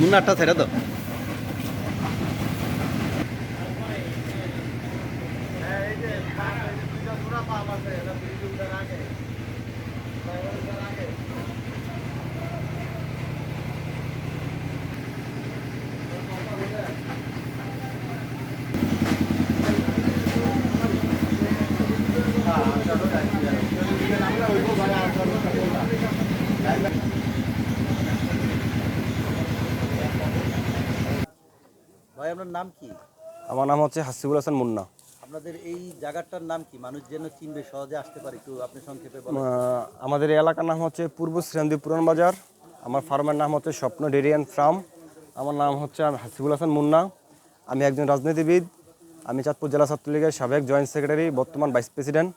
মুন্নারটা ছেড়ে তো ভাই আপনার নাম কি? আমার নাম হচ্ছে হাসিবুল হাসান মুন্না। আপনাদের এই জায়গাটার নাম কি? মানুষ যেন চিনবে সহজে আসতে পারে একটু আপনি সংক্ষেপে বলেন। আমাদের এই এলাকার নাম হচ্ছে পূর্ব শ্রীরামদী পুরান বাজার। আমার ফার্মের নাম হচ্ছে স্বপ্ন ডেরিয়ান ফার্ম। আমার নাম হচ্ছে আমি হাসিবুল হাসান মুন্না। আমি একজন রাজনীতিবিদ। আমি চাঁদপুর জেলা ছাত্রলীগের সাবেক জয়েন্ট সেক্রেটারি বর্তমান ভাইস প্রেসিডেন্ট।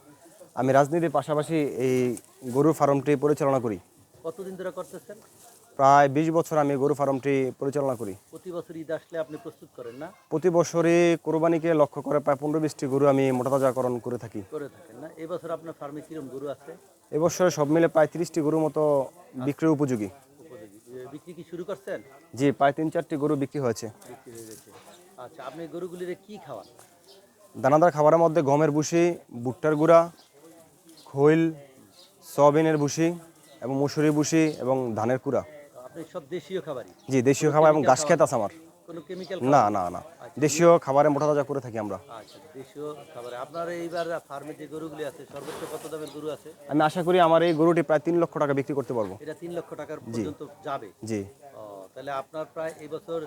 আমি রাজনীতির পাশাপাশি এই গরু ফার্মটি পরিচালনা করি। কতদিন ধরে করতেছেন? প্রায় বিশ বছর আমি গরু ফার্মটি পরিচালনা করি। প্রতি বছর ঈদ আসলে আপনি প্রস্তুত করেন না? প্রতি বছরই কোরবানিকে লক্ষ্য করে প্রায় পনেরো বিশটি গরু আমি মোটাতাজাকরণ করে থাকি। করে থাকেন না? এবছর আপনার ফার্মে কিরম গরু আছে? এবছর সব মিলে প্রায় তিরিশটি গরুর মতো বিক্রির উপযোগী। উপযোগী। বিক্রি কি শুরু করছেন? জি প্রায় তিন চারটি গরু বিক্রি হয়েছে। বিক্রি হয়ে গেছে। আচ্ছা আপনি গরুগুলিরে কি খাওয়ান? দানাদার খাবারের মধ্যে গমের ভুসি ভুট্টার গুঁড়া খৈল সয়াবিনের ভুসি এবং মুসুরি ভুসি এবং ধানের কুড়া। আপনি সব দেশীয় খাবারই। জি দেশীয় খাবার এবং ঘাস খেত আছে আমার। কোনো কেমিক্যাল না না না। দেশীয় খাবারে মোটা তাজা করে থাকি আমরা। আচ্ছা দেশীয় খাবার। আপনার এইবার ফার্মে যে গরুগুলি আছে সর্বোচ্চ কত দামের গরু আছে? আমি আশা করি আমার এই গরুটি প্রায় তিন লক্ষ টাকা বিক্রি করতে পারব। এটা তিন লক্ষ টাকার পর্যন্ত যাবে? জি। ও, তাহলে আপনার প্রায় এই বছর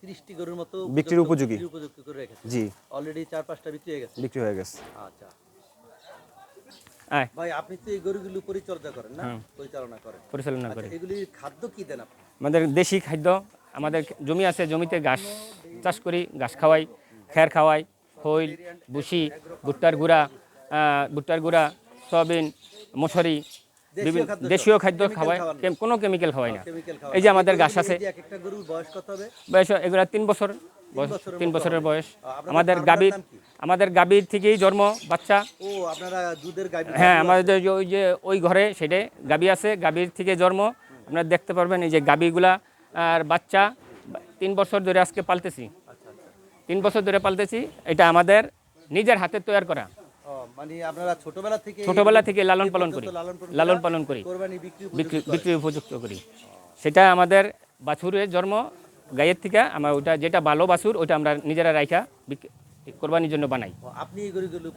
তিরিশটি গরুর মতো বিক্রির উপযোগী। উপযুক্ত করে রেখেছে জি। অলরেডি চার পাঁচটা বিক্রি হয়ে গেছে। বিক্রি হয়ে গেছে। আচ্ছা। ভাই আপনি তো এই গরুগুলো পরিচর্যা করেন না? পরিচালনা করেন। পরিচালনা আচ্ছা করে। খাদ্য কি দেন আপনি? আমাদের দেশি খাদ্য আমাদের জমি আছে জমিতে ঘাস। চাষ করি ঘাস খাওয়াই খের খাওয়াই খৈল বুসি ভুট্টার গুঁড়া ভুট্টার গুঁড়া সয়াবিন মশারি বিভিন্ন দেশীয় খাদ্য খাওয়াই। কোনো কেমিক্যাল খাওয়াই না। এই যে আমাদের ঘাস আছে। বয়স এগুলা তিন বছর। তিন বছরের বয়স। আমাদের গাভীর আমাদের গাভীর থেকেই জন্ম বাচ্চা। ও আপনারা দুধের হ্যাঁ আমাদের ওই যে ওই ঘরে সেটাই গাবি আছে গাবির থেকে জন্ম। আপনারা দেখতে পারবেন এই যে গাবিগুলা আর বাচ্চা। তিন বছর ধরে আজকে পালতেছি। তিন বছর ধরে পালতেছি। এটা আমাদের নিজের হাতে তৈরি করা। মানে আপনারা ছোটবেলা থেকে ছোটবেলা থেকে লালন পালন করি। লালন পালন করা, বিক্রি উপযুক্ত করি। সেটা আমাদের বাছুরের জন্ম গায়ের থেকে আমরা ওটা যেটা ভালো বাছুর ওটা আমরা নিজেরা রাইখা কোরবানির জন্য বানাই। আপনি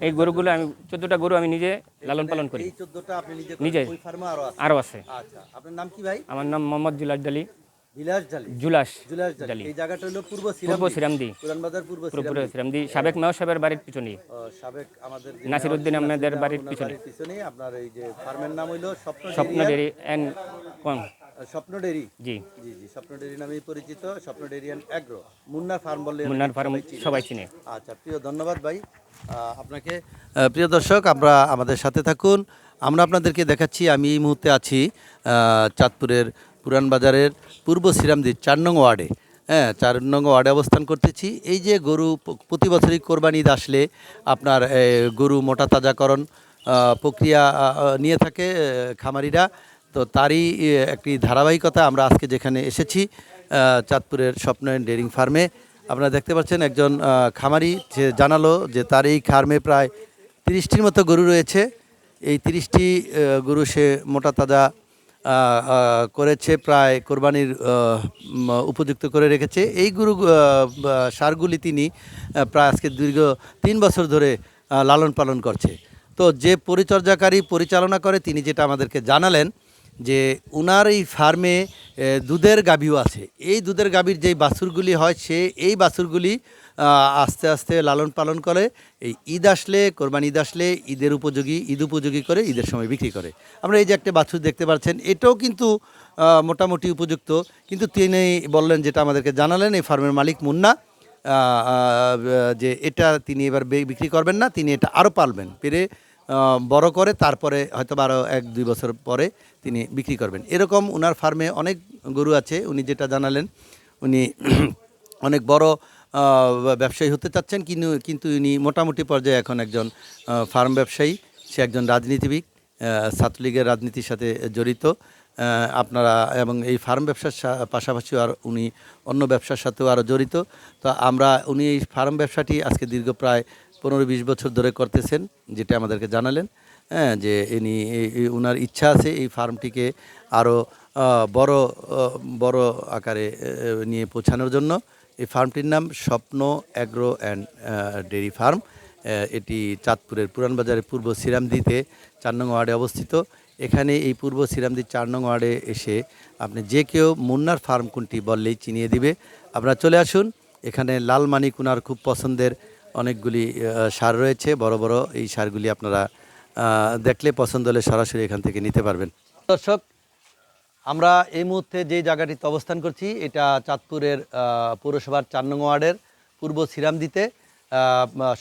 এই গরুগুলো আমি চোদ্দটা গরু আমি নিজে লালন পালন করি। নিজে আরও আছে? আচ্ছা আপনার নাম কি ভাই? আমার নাম মোহাম্মদ জুলাস ডালি। জুলাস। এই জায়গাটা হলো পূর্ব পূর্ব সিরামদি। শ্রীরামদি পুরান বাজার পূর্ব শ্রীরামদি সাবেক মেয়র সাহেবের বাড়ির পিছনে। সাবেক আমাদের নাসিরউদ্দিন আহমেদের বাড়ির পিছনে। আপনার এই যে ফার্মের নাম হইল স্বপ্ন স্বপ্ন ডেরি কম স্বপ্ন ডেরি জি। জি জি স্বপ্ন ডেরি নামেই পরিচিত স্বপ্ন ডেরিয়ান অ্যাগ্রো। মুন্নার ফার্ম বললে মুন্নার ফার্ম সবাই চিনে। আচ্ছা প্রিয় ধন্যবাদ ভাই। আপনাকে প্রিয় দর্শক আমরা আমাদের সাথে থাকুন। আমরা আপনাদেরকে দেখাচ্ছি আমি এই মুহূর্তে আছি চাঁদপুরের পুরান বাজারের পূর্ব শ্রীরামদির চার নং ওয়ার্ডে। হ্যাঁ চার নং ওয়ার্ডে অবস্থান করতেছি। এই যে গরু প্রতি বছরই কোরবানি ঈদ আসলে আপনার গরু মোটা তাজাকরণ প্রক্রিয়া নিয়ে থাকে খামারিরা। তো তারই একটি ধারাবাহিকতা আমরা আজকে যেখানে এসেছি চাঁদপুরের স্বপ্নয়ন ডেয়ারিং ফার্মে। আপনারা দেখতে পাচ্ছেন একজন খামারি যে জানালো যে তার এই ফার্মে প্রায় তিরিশটির মতো গরু রয়েছে। এই তিরিশটি গরু সে মোটা তাজা করেছে, প্রায় কোরবানির উপযুক্ত করে রেখেছে। এই গরু সারগুলি তিনি প্রায় আজকে দীর্ঘ তিন বছর ধরে লালন পালন করছে। তো যে পরিচর্যাকারী পরিচালনা করে তিনি যেটা আমাদেরকে জানালেন যে উনার এই ফার্মে দুধের গাভীও আছে। এই দুধের গাভীর যেই বাছুরগুলি হয়, সে এই বাছুরগুলি আস্তে আস্তে লালন পালন করে। এই ঈদ আসলে, কোরবানি ঈদ আসলে ঈদের উপযোগী, ঈদ উপযোগী করে ঈদের সময় বিক্রি করে। আমরা এই যে একটা বাছুর দেখতে পাচ্ছেন, এটাও কিন্তু মোটামুটি উপযুক্ত। কিন্তু তিনি বললেন, যেটা আমাদেরকে জানালেন, এই ফার্মের মালিক মুন্না যে এটা তিনি এবার বিক্রি করবেন না, তিনি এটা আরও পালবেন। পেরে বড় করে, তারপরে হয়তো আরও এক, দুই বছর পরে তিনি বিক্রি করবেন। এরকম ওনার ফার্মে অনেক গরু আছে, উনি যেটা জানালেন, উনি অনেক বড় ব্যবসায়ী হতে চাচ্ছেন কিন্তু কিন্তু উনি মোটামুটি পর্যায়ে এখন একজন ফার্ম ব্যবসায়ী। সে একজন রাজনীতিবিদ ছাত্রলীগের রাজনীতির সাথে জড়িত। আপনারা, এবং এই ফার্ম ব্যবসার পাশাপাশিও আর উনি অন্য ব্যবসার সাথেও আরও জড়িত। তো আমরা, উনি এই ফার্ম ব্যবসাটি আজকে দীর্ঘ প্রায় পনেরো বিশ বছর ধরে করতেছেন, যেটা আমাদেরকে জানালেন হ্যাঁ যে ইনি ওনার ইচ্ছা আছে এই ফার্মটিকে আরও বড় বড় আকারে নিয়ে পৌঁছানোর জন্য। এই ফার্মটির নাম স্বপ্ন অ্যাগ্রো অ্যান্ড ডেয়ারি ফার্ম। এটি চাঁদপুরের পুরানবাজারের পূর্ব সিরামদিতে চার নং ওয়ার্ডে অবস্থিত। এখানে এই পূর্ব সিরামদি চার নং ওয়ার্ডে এসে আপনি যে কেউ মুন্নার ফার্ম কোনটি বললেই চিনিয়ে দিবে। আপনারা চলে আসুন, এখানে লাল মানিক উনার খুব পছন্দের অনেকগুলি সার রয়েছে। বড় বড় এই সারগুলি আপনারা দেখলে পছন্দ হলে সরাসরি এখান থেকে নিতে পারবেন। দর্শক, আমরা এই মুহূর্তে যে জায়গাটিতে অবস্থান করছি, এটা চাঁদপুরের পৌরসভার চার নং ওয়ার্ডের পূর্ব সিরামদিতে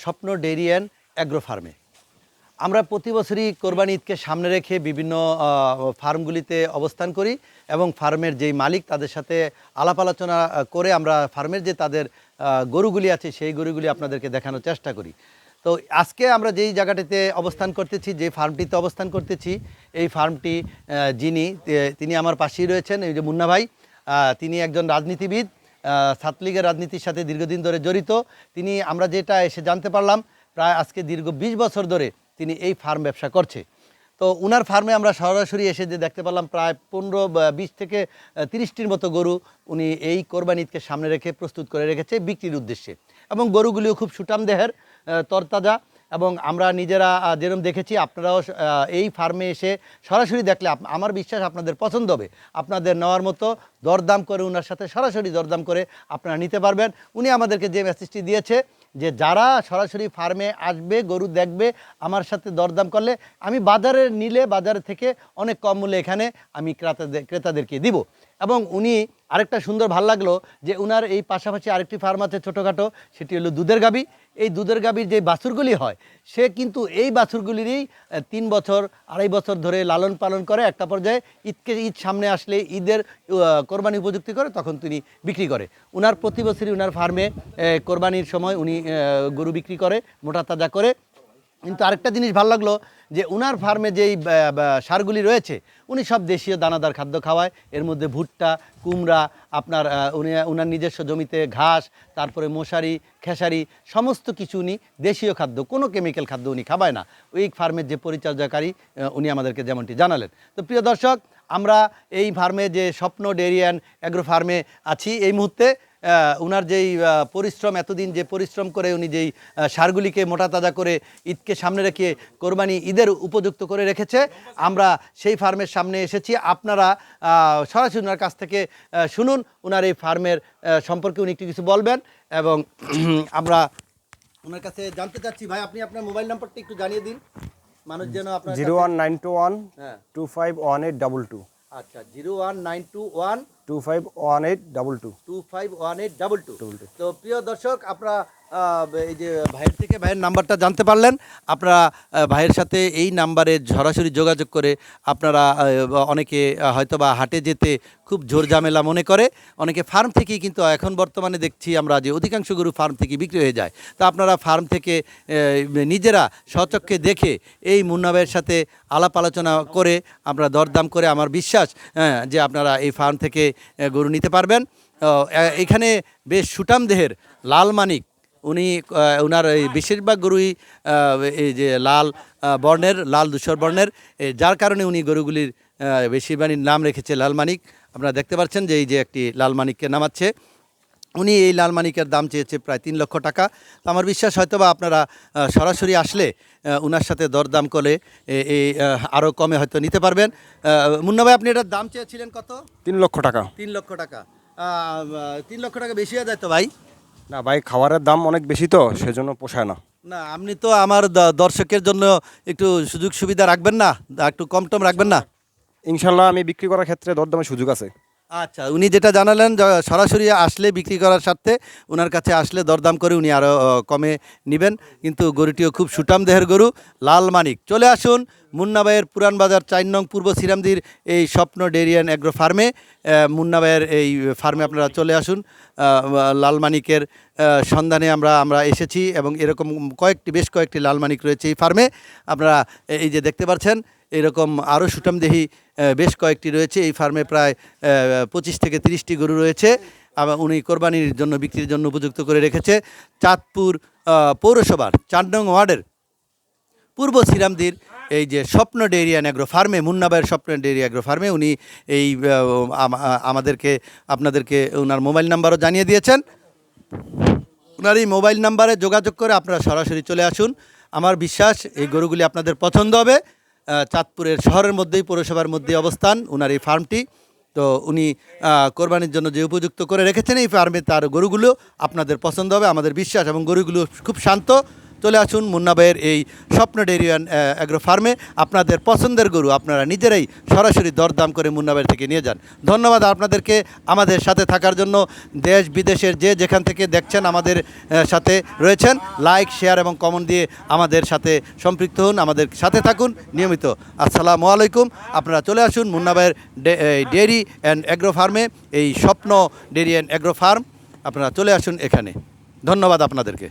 স্বপ্ন ডেইরি অ্যান্ড অ্যাগ্রো ফার্মে। আমরা প্রতি বছরই কোরবানি ঈদকে সামনে রেখে বিভিন্ন ফার্মগুলিতে অবস্থান করি এবং ফার্মের যেই মালিক তাদের সাথে আলাপ আলোচনা করে আমরা ফার্মের যে তাদের গরুগুলি আছে, সেই গরুগুলি আপনাদেরকে দেখানোর চেষ্টা করি। তো আজকে আমরা যেই জায়গাটিতে অবস্থান করতেছি, যে ফার্মটিতে অবস্থান করতেছি, এই ফার্মটি যিনি তিনি আমার পাশেই রয়েছেন, এই যে মুন্না ভাই তিনি একজন রাজনীতিবিদ ছাত্রলীগের রাজনীতির সাথে দীর্ঘদিন ধরে জড়িত। তিনি, আমরা যেটা এসে জানতে পারলাম, প্রায় আজকে দীর্ঘ বিশ বছর ধরে তিনি এই ফার্ম ব্যবসা করছে। তো উনার ফার্মে আমরা সরাসরি এসে যে দেখতে পারলাম প্রায় পনেরো বিশ থেকে তিরিশটির মতো গরু উনি এই কোরবান ঈদকে সামনে রেখে প্রস্তুত করে রেখেছে বিক্রির উদ্দেশ্যে। এবং গরুগুলিও খুব সুটাম দেহের তরতাজা। এবং আমরা নিজেরা যেরকম দেখেছি, আপনারাও এই ফার্মে এসে সরাসরি দেখলে আমার বিশ্বাস আপনাদের পছন্দ হবে। আপনাদের নেওয়ার মতো দরদাম করে ওনার সাথে সরাসরি দরদাম করে আপনারা নিতে পারবেন। উনি আমাদেরকে যে মেসেজটি দিয়েছে যে, যারা সরাসরি ফার্মে আসবে, গরু দেখবে, আমার সাথে দরদাম করলে, আমি বাজারে নিলে, বাজার থেকে অনেক কম মূল্যে এখানে আমি ক্রেতাদের ক্রেতাদেরকে দিব। এবং উনি আরেকটা সুন্দর ভালো লাগল যে, উনার এই পাশাপাশি আরেকটি ফার্ম আছে ছোটোখাটো, সেটি হলো দুধের গাবি। এই দুধের গাভীর যে বাছুরগুলি হয়, সে কিন্তু এই বাছুরগুলিরই তিন বছর, আড়াই বছর ধরে লালন পালন করে। একটা পর্যায়ে ঈদকে ঈদ সামনে আসলে ঈদের কোরবানি উপযুক্তি করে, তখন তিনি বিক্রি করে। উনার প্রতি বছরই উনার ফার্মে কোরবানির সময় উনি গরু বিক্রি করে, মোটা তাজা করে। কিন্তু আরেকটা জিনিস ভালো লাগল যে উনার ফার্মে যেই সারগুলি রয়েছে, উনি সব দেশীয় দানাদার খাদ্য খাওয়ায়। এর মধ্যে ভুট্টা, কুমড়া, আপনার উনি, উনার নিজস্ব জমিতে ঘাস, তারপরে মশারি, খেসারি, সমস্ত কিছু উনি দেশীয় খাদ্য, কোনো কেমিক্যাল খাদ্য উনি খাবায় না। ওই ফার্মের যে পরিচর্যাকারী উনি আমাদেরকে যেমনটি জানালেন। তো প্রিয় দর্শক, আমরা এই ফার্মে যে স্বপ্ন ডেরিয়ান অ্যাগ্রো ফার্মে আছি এই মুহূর্তে। উনার যেই পরিশ্রম এতদিন যে পরিশ্রম করে উনি যেই সারগুলিকে মোটা তাজা করে ঈদকে সামনে রেখে কোরবানি ঈদের উপযুক্ত করে রেখেছে আমরা সেই ফার্মের সামনে এসেছি। আপনারা সরাসরি ওনার কাছ থেকে শুনুন ওনার এই ফার্মের সম্পর্কে উনি একটু কিছু বলবেন এবং আমরা ওনার কাছে জানতে চাচ্ছি ভাই আপনি আপনার মোবাইল নাম্বারটা একটু জানিয়ে দিন। মানুষ যেন আপনার zero one nine two one হ্যাঁ। Two five one eight double two. আচ্ছা zero one nine two one two five one eight double two two five one eight double two. তো প্রিয় দর্শক আপনারা এই যে ভাইয়ের থেকে ভাইয়ের নাম্বারটা জানতে পারলেন। আপনারা ভাইয়ের সাথে এই নাম্বারে সরাসরি যোগাযোগ করে আপনারা অনেকে আহ, হয়তো বা হাটে যেতে খুব ঝোর ঝামেলা মনে করে। অনেকে ফার্ম থেকেই কিন্তু এখন বর্তমানে দেখছি আমরা যে অধিকাংশ গরু ফার্ম থেকে বিক্রি হয়ে যায়। তো আপনারা ফার্ম থেকে নিজেরা স্বচক্ষে দেখে এই মুন্না ভাইয়ের সাথে আলাপ আলোচনা করে আমরা দরদাম করে আমার বিশ্বাস হ্যাঁ, যে আপনারা এই ফার্ম থেকে গরু নিতে পারবেন। এখানে বেশ সুটাম দেহের লাল মানিক উনি এই বেশিরভাগ গরুই এই যে লাল বর্ণের লাল ধূসর বর্ণের যার কারণে উনি গরুগুলির বেশিরভাগই নাম রেখেছে লাল মানিক। আপনারা দেখতে পাচ্ছেন যে এই যে একটি লাল মানিককে নামাচ্ছে। উনি এই লাল মানিকের দাম চেয়েছে প্রায় তিন লক্ষ টাকা। তো আমার বিশ্বাস হয়তো বা আপনারা সরাসরি আসলে উনার সাথে দরদাম করে এই আরও কমে হয়তো নিতে পারবেন। আহ, মুন্না ভাই আপনি এটার দাম চেয়েছিলেন কত? তিন লক্ষ টাকা। তিন লক্ষ টাকা। তিন লক্ষ টাকা বেশি হয়ে যায় তো ভাই? না ভাই খাবারের দাম অনেক বেশি তো সেজন্য পোষায় না। না আপনি তো আমার দর্শকের জন্য একটু সুযোগ সুবিধা রাখবেন না একটু কম টম রাখবেন না। ইনশাল্লাহ আমি বিক্রি করার ক্ষেত্রে দরদামের সুযোগ আছে। আচ্ছা উনি যেটা জানালেন সরাসরি আসলে বিক্রি করার স্বার্থে ওনার কাছে আসলে দরদাম করে উনি আরও কমে নেবেন। কিন্তু গরুটিও খুব সুটাম দেহের গরু লাল মানিক। চলে আসুন মুন্নাবাইয়ের পুরান বাজার চার নং পূর্ব শ্রীরামদির এই স্বপ্ন ডেরিয়ান অ্যাগ্রো ফার্মে। মুন্নাবাইয়ের এই ফার্মে আপনারা চলে আসুন। আহ, লাল মানিকের সন্ধানে আমরা আমরা এসেছি এবং এরকম কয়েকটি বেশ কয়েকটি লাল মানিক রয়েছে এই ফার্মে। আপনারা এই যে দেখতে পাচ্ছেন এরকম আরও সুটামদেহি বেশ কয়েকটি রয়েছে। এই ফার্মে প্রায় পঁচিশ থেকে তিরিশটি গরু রয়েছে। আবার উনি কোরবানির জন্য, বিক্রির জন্য উপযুক্ত করে রেখেছে। চাঁদপুর পৌরসভার নং ওয়ার্ডের পূর্ব শ্রীরামদির এই যে স্বপ্ন ডেয়ারি অ্যান্ড অ্যাগ্রো ফার্মে মুন্নাবাইয়ের স্বপ্ন ডেয়ারি অ্যাগ্রো ফার্মে উনি এই আমাদেরকে, আপনাদেরকে ওনার মোবাইল নাম্বারও জানিয়ে দিয়েছেন। ওনার এই মোবাইল নাম্বারে যোগাযোগ করে আপনারা সরাসরি চলে আসুন। আমার বিশ্বাস, এই গরুগুলি আপনাদের পছন্দ হবে। চাঁদপুরের শহরের মধ্যেই, পৌরসভার মধ্যে অবস্থান ওনার এই ফার্মটি। তো উনি কোরবানির জন্য যে উপযুক্ত করে রেখেছেন, এই ফার্মে তার গরুগুলো আপনাদের পছন্দ হবে, আমাদের বিশ্বাস, এবং গরুগুলো খুব শান্ত। চলে আসুন মুন্নাবাইয়ের এই স্বপ্ন ডেরিয়ান অ্যাগ্রো ফার্মে আপনাদের পছন্দের গরু আপনারা নিজেরাই সরাসরি দরদাম করে মুন্নাবাইয়ের থেকে নিয়ে যান। ধন্যবাদ আপনাদেরকে আমাদের সাথে থাকার জন্য। দেশ বিদেশের যে যেখান থেকে দেখছেন আমাদের সাথে রয়েছেন লাইক শেয়ার এবং কমেন্ট দিয়ে আমাদের সাথে সম্পৃক্ত হন, আমাদের সাথে থাকুন। নিয়মিত আসসালামু আলাইকুম। আপনারা চলে আসুন মুন্নাবাইয়ের ডেয়ারি অ্যান্ড অ্যাগ্রো ফার্মে এই স্বপ্ন ডেয়ারি অ্যান্ড অ্যাগ্রো ফার্ম আপনারা চলে আসুন এখানে। ধন্যবাদ আপনাদেরকে।